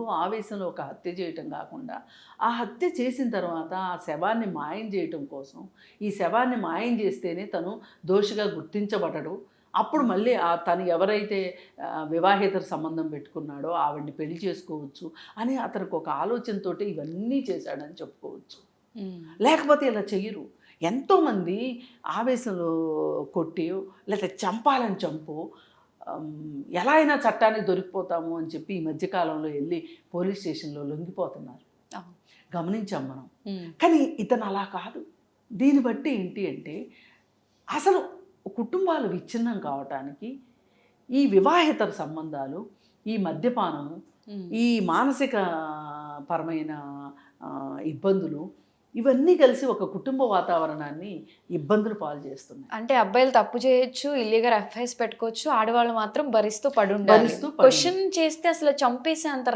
ఏదో ఆవేశంలో ఒక హత్య చేయటం కాకుండా ఆ హత్య చేసిన తర్వాత ఆ శవాన్ని మాయం చేయటం కోసం ఈ శవాన్ని మాయం చేస్తేనే తను దోషిగా గుర్తించబడడు. అప్పుడు మళ్ళీ ఆ తను ఎవరైతే వివాహేతర సంబంధం పెట్టుకున్నాడో ఆవిడ్ని పెళ్ళి చేసుకోవచ్చు అని అతనికి ఒక ఆలోచనతోటి ఇవన్నీ చేశాడని చెప్పుకోవచ్చు. లేకపోతే ఇలా చెయ్యరు. ఎంతోమంది ఆవేశంలో కొట్టి లేకపోతే చంపాలని చంపు ఎలా అయినా చట్టానికి దొరికిపోతాము అని చెప్పి ఈ మధ్యకాలంలో వెళ్ళి పోలీస్ స్టేషన్లో లొంగిపోతున్నారు. గమనించాం మనం. కానీ ఇతను అలా కాదు దీన్ని బట్టి ఏంటి అంటే అసలు కుటుంబాలు విచ్ఛిన్నం కావటానికి ఈ వివాహేతర సంబంధాలు ఈ మద్యపానము. ఈ మానసిక పరమైన ఇబ్బందులు ఇవన్నీ కలిసి ఒక కుటుంబ వాతావరణాన్ని ఇబ్బందులు పాలు చేస్తున్నాయి. అంటే అబ్బాయిలు తప్పు చేయొచ్చు ఇల్లీగల్ ఎఫ్ఐఎస్ పెట్టుకోవచ్చు ఆడవాళ్ళు మాత్రం భరిస్తూ పడుండాలి. భరిస్తూ పడి క్వశ్చన్ చేస్తే అసలు చంపేసే అంత